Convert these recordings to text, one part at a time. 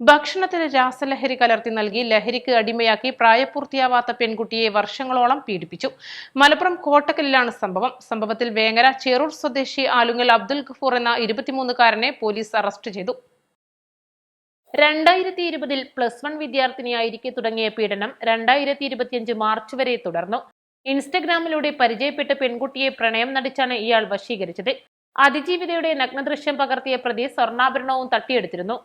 ഭക്ഷണത്തിൽ രാസലഹരി കലർത്തി നൽകി ലഹരിക്ക് അടിമയാക്കി പ്രായപൂർത്തിയാവാത്ത പെൺകുട്ടിയെ വർഷങ്ങളോളം പീഡിപ്പിച്ചു. മലപ്പുറം കോട്ടക്കലിലാണ് സംഭവം. സംഭവത്തിൽ വേങ്ങര ചേറൂർ സ്വദേശി ആലുങ്ങൽ അബ്ദുൽ ഗഫൂർ എന്ന ഇരുപത്തിമൂന്നുകാരനെ പോലീസ് അറസ്റ്റ് ചെയ്തു. രണ്ടായിരത്തി ഇരുപതിൽ പ്ലസ് വൺ വിദ്യാർത്ഥിനിയായിരിക്കെ തുടങ്ങിയ പീഡനം രണ്ടായിരത്തി ഇരുപത്തിയഞ്ച് മാർച്ച് വരെ തുടർന്നു. ഇൻസ്റ്റഗ്രാമിലൂടെ പരിചയപ്പെട്ട പെൺകുട്ടിയെ പ്രണയം നടിച്ചാണ് ഇയാൾ വശീകരിച്ചത്. അതിജീവിതയുടെ നഗ്നദൃശ്യം പകർത്തിയ പ്രതി സ്വർണാഭരണവും തട്ടിയെടുത്തിരുന്നു.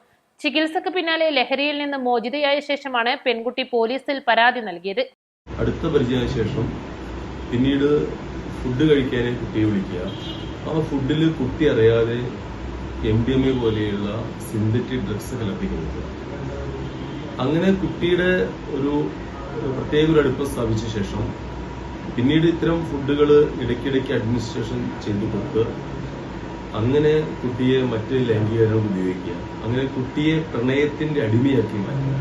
ചികിത്സക്ക് പിന്നാലെ ലഹരിയിൽ നിന്ന് മോചിതയായ ശേഷമാണ് പെൺകുട്ടി പോലീസിൽ പരാതി നൽകിയത്. അടുത്ത പരിചയ ശേഷം പിന്നീട് ഫുഡ് കഴിക്കാനേ കുട്ടിയെ വിളിക്കുക. ആ ഫുഡിൽ കുട്ടി അറിയാതെ എം ഡി എം എ പോലെയുള്ള സിന്തറ്റിക് ഡ്രഗ്സ് കൊടുക്കുക അങ്ങനെ കുട്ടിയുടെ ഒരു പ്രത്യേക ഒരു അടുപ്പം സ്ഥാപിച്ച ശേഷം പിന്നീട് ഇത്തരം ഫുഡുകൾ ഇടയ്ക്കിടയ്ക്ക് അഡ്മിനിസ്ട്രേഷൻ ചെയ്തു കൊടുത്ത് അങ്ങനെ കുട്ടിയെ മറ്റ് ലൈംഗികരണം ഉപയോഗിക്കുക. അങ്ങനെ കുട്ടിയെ പ്രണയത്തിന്റെ അടിമയാക്കി മാറ്റുക.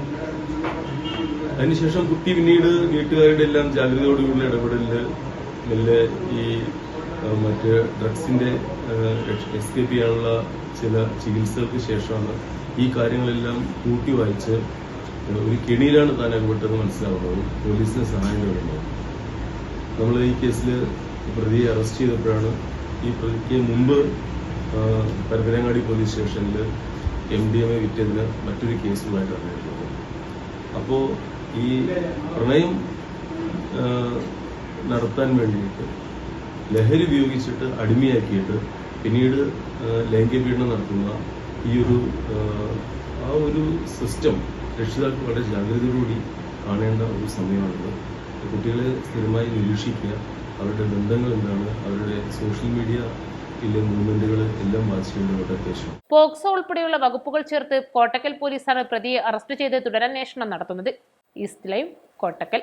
അതിനുശേഷം കുട്ടി പിന്നീട് വീട്ടുകാരുടെ എല്ലാം ജാഗ്രതയോടുകൂടിയുള്ള ഇടപെടലിൽ മെല്ലെ ഈ മറ്റ് ഡ്രഗ്സിന്റെ എസ്കേപ്പ് ചെയ്യാനുള്ള ചില ചികിത്സകൾക്ക് ശേഷമാണ് ഈ കാര്യങ്ങളെല്ലാം കൂട്ടി വായിച്ച് ഒരു കെണിയിലാണ് താൻ അകപ്പെട്ടെന്ന് മനസ്സിലാവുന്നത്. പോലീസിന് സഹായം തേടുന്നത് നമ്മൾ ഈ കേസിൽ പ്രതിയെ അറസ്റ്റ് ചെയ്തപ്പോഴാണ് ഈ പ്രതിക്ക് മുമ്പ് പരപ്പനങ്ങാടി പോലീസ് സ്റ്റേഷനിൽ എം ഡി എം എ വിറ്റതിന് മറ്റൊരു കേസുമായിട്ട് അറിഞ്ഞിട്ടുള്ളത് അപ്പോൾ ഈ പ്രണയം നടത്താൻ വേണ്ടിയിട്ട് ലഹരി ഉപയോഗിച്ചിട്ട് അടിമയാക്കിയിട്ട് പിന്നീട് ലൈംഗിക പീഡനം നടത്തുന്ന ഈ ഒരു ആ ഒരു സിസ്റ്റം രക്ഷിതാക്കൾ വളരെ ജാഗ്രതയോടുകൂടി കാണേണ്ട ഒരു സമയമാണിത്. കുട്ടികളെ സ്ഥിരമായി നിരീക്ഷിക്കുക അവരുടെ ബന്ധങ്ങൾ എന്താണ് അവരുടെ സോഷ്യൽ മീഡിയ പോക്സോ ഉൾപ്പെടെയുള്ള വകുപ്പുകൾ ചേർത്ത് കോട്ടക്കൽ പോലീസാണ് പ്രതിയെ അറസ്റ്റ് ചെയ്ത് തുടരന്വേഷണം നടത്തുന്നത്. East live Kottakkal.